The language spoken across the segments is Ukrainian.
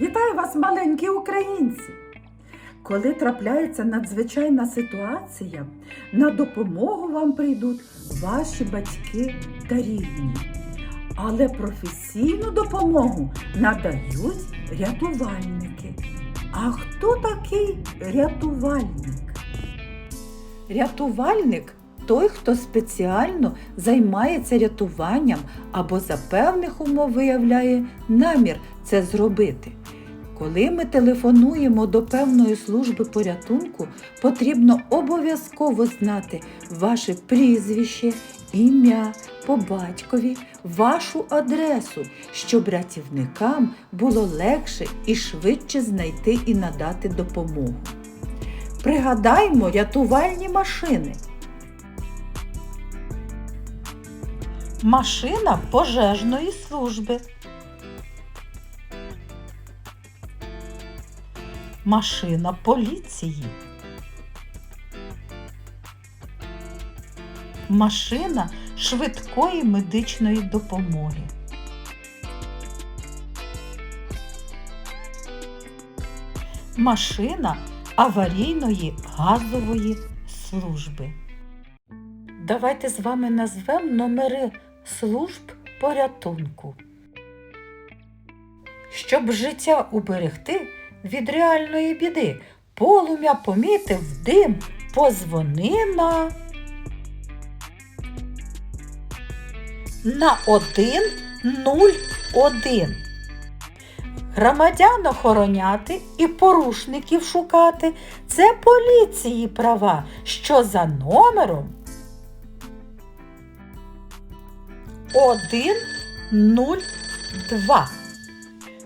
Вітаю вас, маленькі українці! Коли трапляється надзвичайна ситуація, на допомогу вам прийдуть ваші батьки та рідні. Але професійну допомогу надають рятувальники. А хто такий рятувальник? Рятувальник той, хто спеціально займається рятуванням або за певних умов виявляє намір це зробити. Коли ми телефонуємо до певної служби порятунку, потрібно обов'язково знати ваше прізвище, ім'я, по батькові, вашу адресу, щоб рятівникам було легше і швидше знайти і надати допомогу. Пригадаймо рятувальні машини. Машина пожежної служби. Машина поліції. Машина швидкої медичної допомоги. Машина аварійної газової служби. Давайте з вами назвемо номери служб порятунку. Щоб життя уберегти від реальної біди, полум'я помітив дим, позвони на. На 101. Громадян охороняти і порушників шукати це поліції права, що за номером 102.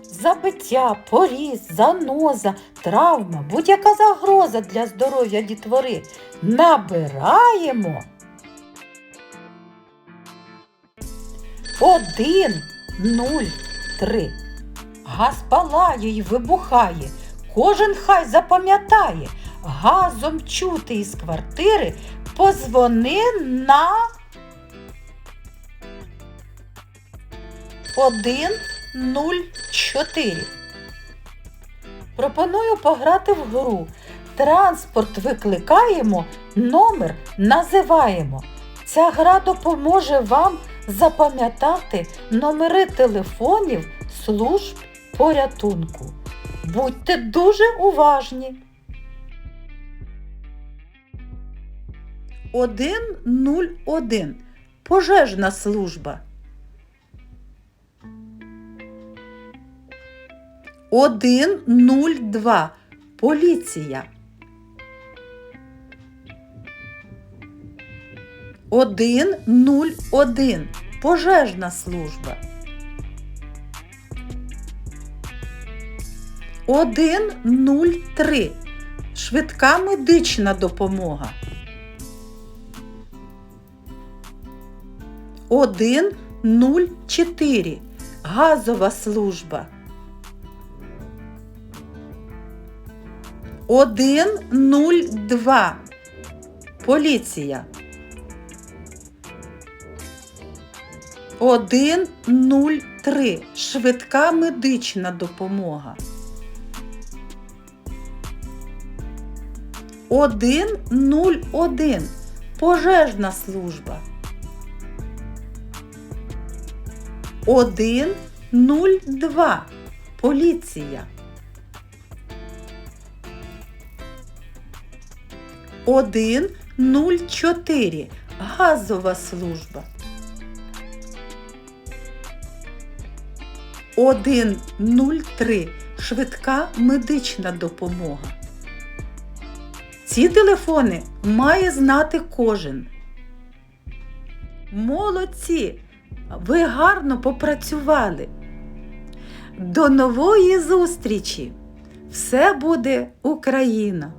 Забиття, поріз, заноза, травма, будь-яка загроза для здоров'я дітвори. Набираємо. Один, нуль, три. Газ палає й вибухає. Кожен хай запам'ятає. Газом чути із квартири. Позвони на один, нуль, чотири. Пропоную пограти в гру. Транспорт викликаємо, номер називаємо. Ця гра допоможе вам запам'ятати номери телефонів служб порятунку. Будьте дуже уважні. 101. Пожежна служба. 102. Поліція. 101. Пожежна служба. 103. Швидка медична допомога. 104. Газова служба. 102. Поліція. 103. Швидка медична допомога. 101. Пожежна служба. 102. Поліція. 104. Газова служба. 103. Швидка медична допомога. Ці телефони має знати кожен. Молодці! Ви гарно попрацювали. До нової зустрічі! Все буде Україна!